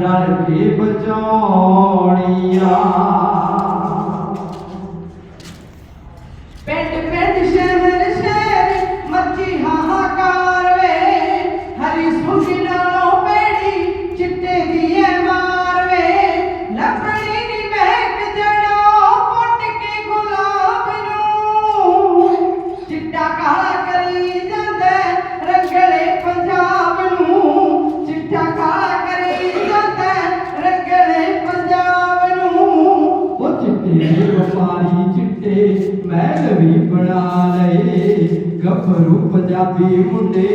ਰਣ ਕੇ ਬਚਾਉਣੀਆਂ। ਚਿੱਟੇ ਵਪਾਰੀ ਚਿੱਟੇ ਮਹਿਲ ਵੀ ਬਣਾ ਲਏ। ਗੱਭਰੂ ਪੰਜਾਬੀ ਮੁੰਡੇ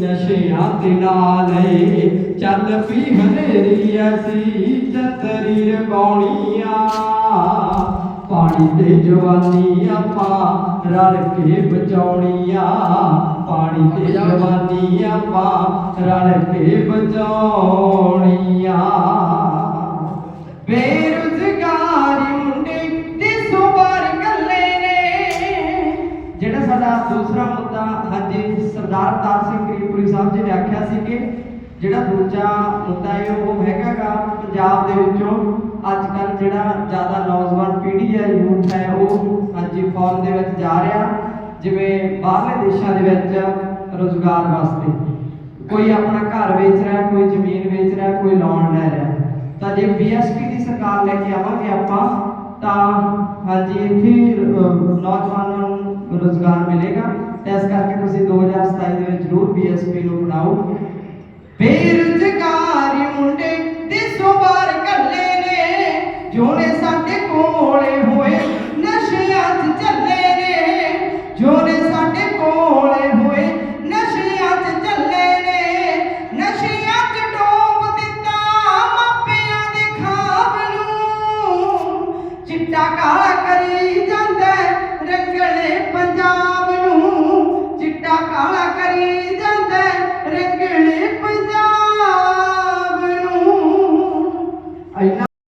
ਨਸ਼ਿਆਂ ਤੇ ਲਾ ਲਏ। ਚੱਲ ਪੀ ਹਨੇਰੀ ਐਸੀ ਚਤਰੀ ਰਗਾਉਣੀਆਂ ਪਾਣੀ ਤੇ ਜਵਾਨੀ ਆਪਾਂ ਰਲ ਕੇ ਬਚਾਉਣੀਆਂ ਪਾਣੀ ਤੇ ਜਵਾਨੀ ਆਪਾਂ ਰਲ ਕੇ ਬਚਾਉਣੀਆਂ ਸਾਡਾ ਦੂਸਰਾ ਮੁੱਦਾ ਹਾਂਜੀ ਸਰਦਾਰ ਤਾਰ ਸਿੰਘ ਕਰੀਮਪੁਰੀ ਸਾਹਿਬ ਜੀ ਨੇ ਆਖਿਆ ਸੀ ਕਿ ਜਿਹੜਾ ਦੂਜਾ ਮੁੱਦਾ ਹੈ ਉਹ ਹੈਗਾਗਾ ਪੰਜਾਬ ਦੇ ਵਿੱਚੋਂ। ਅੱਜ ਕੱਲ ਜਿਹੜਾ ਜ਼ਿਆਦਾ ਨੌਜਵਾਨ ਪੀੜ੍ਹੀ ਹੈ, ਯੂਥ ਹੈ, ਉਹ ਹਾਂਜੀ ਫੌਰਨ ਦੇ ਵਿੱਚ ਜਾ ਰਿਹਾ, ਜਿਵੇਂ ਬਾਹਰਲੇ ਦੇਸ਼ਾਂ ਦੇ ਵਿੱਚ ਰੋਜ਼ਗਾਰ ਵਾਸਤੇ। ਕੋਈ ਆਪਣਾ ਘਰ ਵੇਚ ਰਿਹਾ, ਕੋਈ ਜ਼ਮੀਨ ਵੇਚ ਰਿਹਾ, ਕੋਈ ਲੋਨ ਲੈ ਰਿਹਾ। ਤਾਂ ਜੇ ਬੀਐਸਪੀ ਦੀ ਸਰਕਾਰ ਲੈ ਕੇ ਆਵਾਂਗੇ ਆਪਾਂ, ਤਾਂ ਹਾਂਜੀ ਇੱਥੇ ਨੌਜਵਾਨਾਂ ਨੂੰ ਰੋਜ਼ਗਾਰ ਮਿਲੇਗਾ। ਇਸ ਕਰਕੇ ਤੁਸੀਂ 2027 ਦੇ ਵਿੱਚ ਜ਼ਰੂਰ ਬੀਐਸਪੀ ਨੂੰ ਬਣਾਓ ਬੇਰੁਜ਼ਗਾਰੀ ਮੁੰਡੇ ਦੇਸੋਂ ਬਾਹਰ ਕੱਲੇ ਨੇ ਜੋਨੇ ਸਾਡੇ ਕੋਲੇ ਹੋਏ ਨਸ਼ਿਆਂ 'ਚ ਚੱਲੇ ਨੇ। ਜੋਨੇ ਸਾਡੇ ਕੋਲੇ ਹੋਏ ਨਸ਼ਿਆਂ 'ਚ ਚੱਲੇ ਨੇ ਨਸ਼ਿਆਂ 'ਚ ਡੋਬ ਦਿੱਤਾ ਮਾਪਿਆਂ ਦੇ ਖਾਬ ਨੂੰ। ਚਿੱਟਾ ਕਾਲਾ ਕਰੀ ਜਾਂਦਾ रखने पंजाब